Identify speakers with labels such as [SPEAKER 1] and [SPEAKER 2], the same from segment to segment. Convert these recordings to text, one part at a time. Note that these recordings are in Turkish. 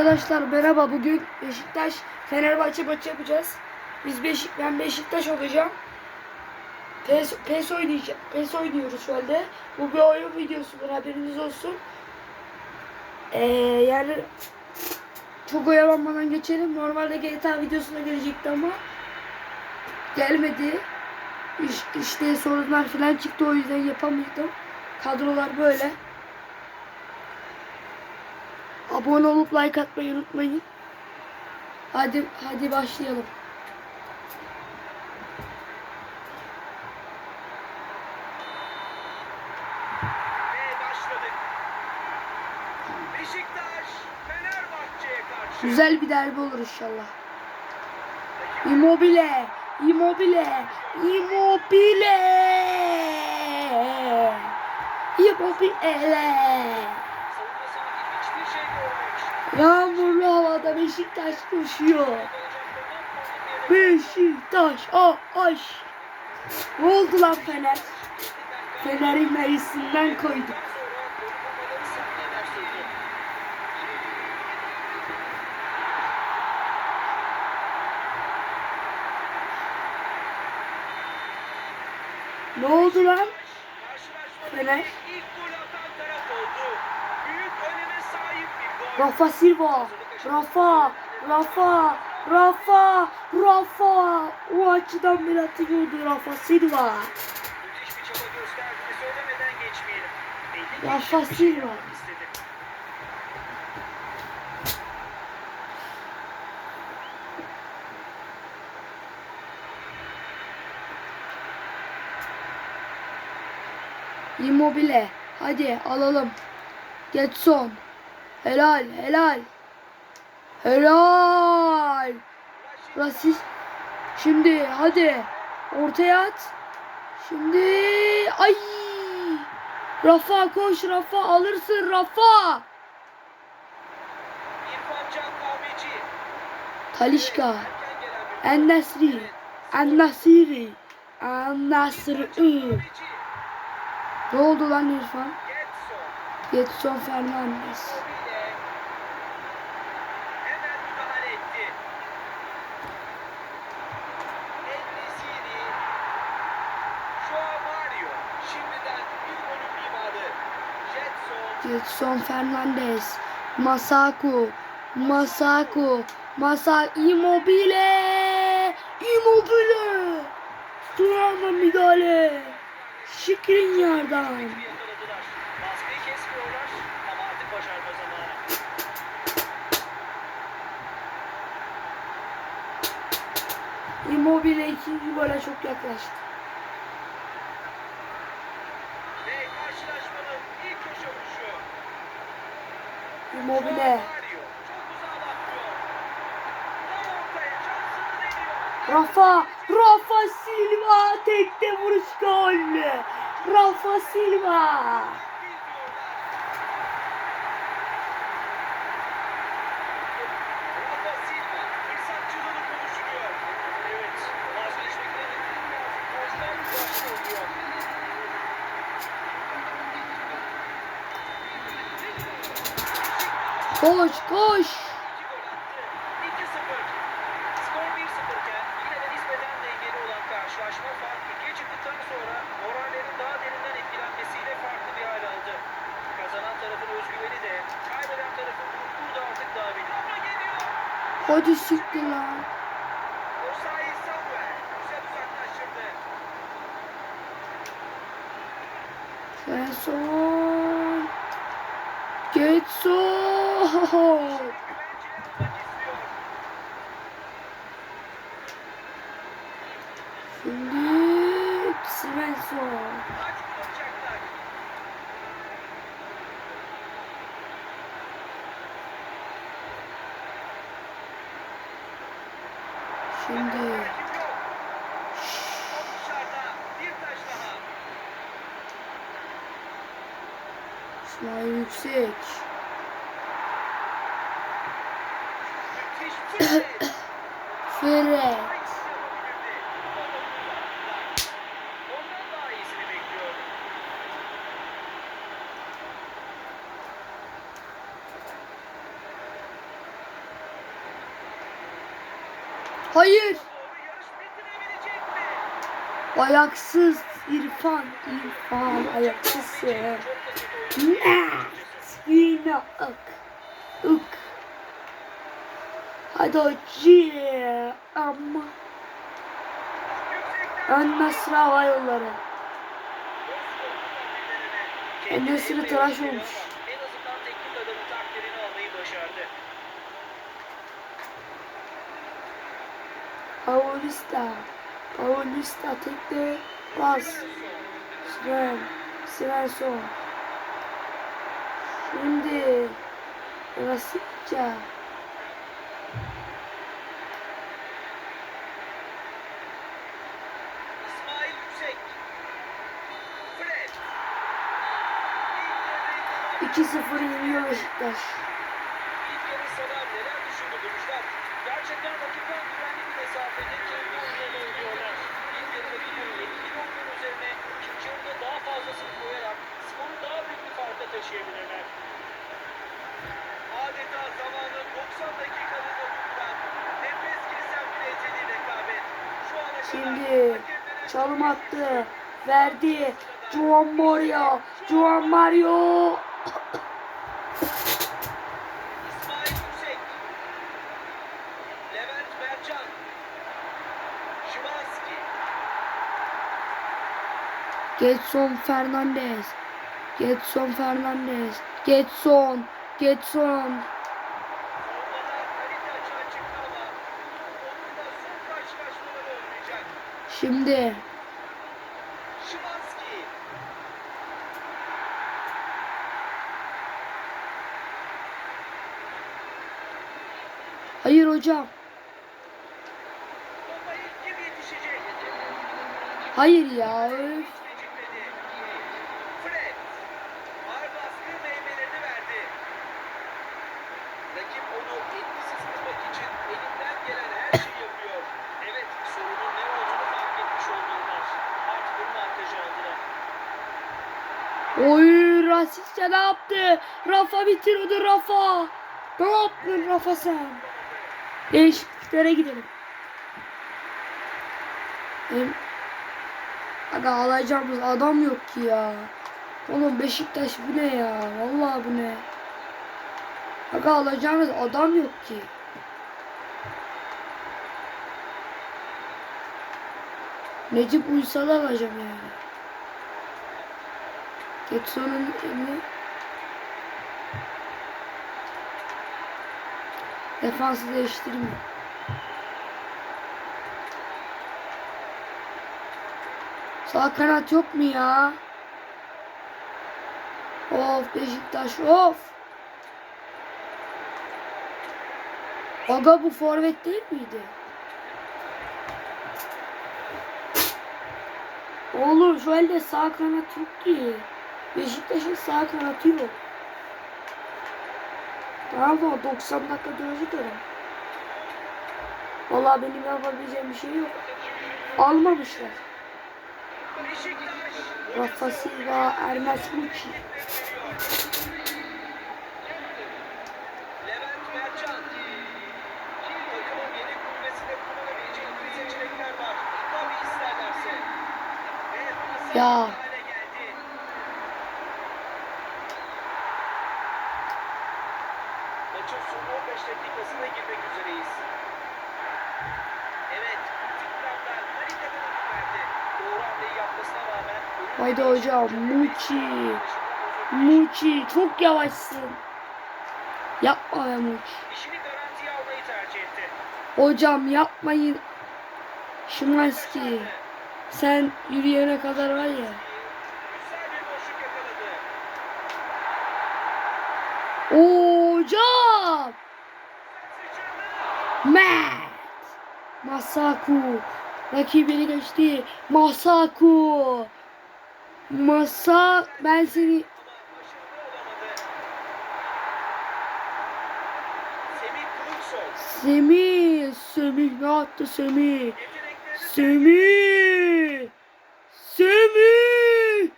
[SPEAKER 1] Arkadaşlar merhaba. Bugün Beşiktaş Fenerbahçe maçı yapacağız. Biz Beşik ben Beşiktaş olacağım. PES, PES oynayacağım. PES oynuyoruz şu. Bu bir oyun videosudur haberiniz olsun. Ee, yani çok oyalanmadan geçelim. Normalde GTA videosuna gelecekti ama gelmedi. İş, işte sorunlar falan çıktı o yüzden yapamadım. Kadrolar böyle. Abone olup like atmayı unutmayın. Hadi hadi başlayalım. Güzel bir derbi olur inşallah. Immobile, Immobile, Immobile. Immobile. Yağmurlu havada Beşiktaş koşuyor. Beşiktaş, ah aş. Ne oldu lan Fener? Fener'in meclisinden koyduk. Ne oldu lan? Fener.
[SPEAKER 2] ilk gol atan taraf oldu. Büyük öneme sahip.
[SPEAKER 1] Rafa Silva, Rafa, Rafa, Rafa, Rafa. O açıdan bir atıyordu Rafa Silva. Rafa
[SPEAKER 2] şey
[SPEAKER 1] Silva. Immobile. Hadi alalım. Getson. Helal, helal. Helal. Rasist. Şimdi hadi. Ortaya at. Şimdi ay. Rafa koş Rafa alırsın Rafa. Talişka. En-Nesri. En-Nasiri. En-Nasri.
[SPEAKER 2] Kahveci.
[SPEAKER 1] Ne oldu lan İrfan?
[SPEAKER 2] Getson.
[SPEAKER 1] Fernandes. Getson Fernandes. Masaku. Masaku. Masa Immobile. Immobile. Durama müdahale. Şikrin yerden. Immobile ikinci gole çok yaklaştı.
[SPEAKER 2] Ve karşılaşmanın ilk köşe vuruşu.
[SPEAKER 1] Immobile. Rafa. Rafa Silva. Tekte vuruş gol. Rafa Silva.
[SPEAKER 2] Rafa Silva fırsatçılığını konuşuyor. Evet, vazgeçmekten emin artık boşlar başlıyor.
[SPEAKER 1] Koş koş.
[SPEAKER 2] İki gol attı. 2-0. Skor 1-0 iken yine de nispeten dengeli olan karşılaşma fark 2'ye çıktıktan sonra morallerin daha derinden etkilenmesiyle farklı bir hal aldı. Kazanan tarafın özgüveni de kaybeden tarafın gururu da artık daha belli. Ama geliyor.
[SPEAKER 1] Hadi siktir lan.
[SPEAKER 2] Osayi Samuel güzel uzaklaştırdı.
[SPEAKER 1] Getson.
[SPEAKER 2] İstiyor.
[SPEAKER 1] Şimdi
[SPEAKER 2] kullanacaklar.
[SPEAKER 1] Şimdi. İsmail Yüksek.
[SPEAKER 2] Füret.
[SPEAKER 1] Hayır. Ayaksız İrfan, İrfan
[SPEAKER 2] ayaksız.
[SPEAKER 1] Net. Yine ık. ık. Hadi hoca. Ama. Ön sıra hava yolları. En sıra tıraş olmuş. Paulista. Paulista tekte bas. Sven. Svensson. Şimdi. Rasitça. 2-0 yeniyor Beşiktaş. Şimdi çalım attı. Verdi. Juan Mario. Juan Mario. Getson Fernandez. Getson Fernandez. Getson. Getson. Şimdi hayır hocam. Hayır ya. Öf. Oy Rasistçe ne yaptı? Rafa bitiriyordu Rafa. Ne yaptın Rafa sen? Değişikliklere gidelim. Hem Aga alacağımız adam yok ki ya. Oğlum Beşiktaş bu ne ya? Vallahi bu ne? Aga alacağımız adam yok ki. Necip Uysal'ı alacağım yani. Getson'un elini defansı değiştirmiyor. Sağ kanat yok mu ya? Of Beşiktaş of. Aga bu forvet değil miydi? Oğlum şu elde sağ kanat yok ki. Beşiktaş'ın sağ kanatı yok. Tamam da 90 dakika dönecek adam. Vallahi benim yapabileceğim bir şey yok. Almamışlar. Rafa Silva, Ernest Muçi.
[SPEAKER 2] Maçın son 15 dakikasına girmek üzereyiz. Evet, tekrardan harikadan adım verdi. Doğru hamleyi yapmasına rağmen...
[SPEAKER 1] Haydi hocam, Muçi. Muçi çok yavaşsın. Yapma be Muçi.
[SPEAKER 2] İşini garantiye almayı tercih etti.
[SPEAKER 1] Hocam yapmayın. Şimanski. Sen yürüyene kadar var ya.
[SPEAKER 2] Güzel bir boşluk yakaladı. Sıçradı.
[SPEAKER 1] Mert. Masaku. Rakibini geçti. Masaku. Masa ben seni.
[SPEAKER 2] Semih.
[SPEAKER 1] Semih. Ne yaptı Semih? Semih. Semih.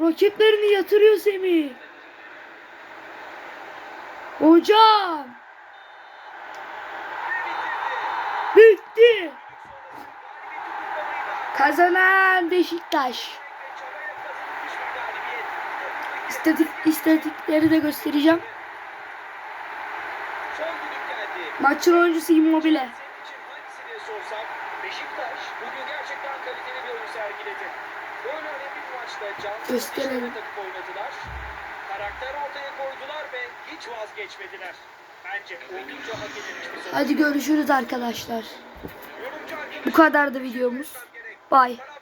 [SPEAKER 1] Rakiplerini yatırıyor Semih. Hocam. Bitti. Kazanan Beşiktaş. İstatik, istatikleri de göstereceğim. Maçın oyuncusu Immobile.
[SPEAKER 2] Beşiktaş. Karakter ortaya koydular ve hiç vazgeçmediler. Bence oldukça hak edilmiş bir.
[SPEAKER 1] Hadi görüşürüz
[SPEAKER 2] arkadaşlar.
[SPEAKER 1] Bu kadardı videomuz. Bye.
[SPEAKER 2] Taraftar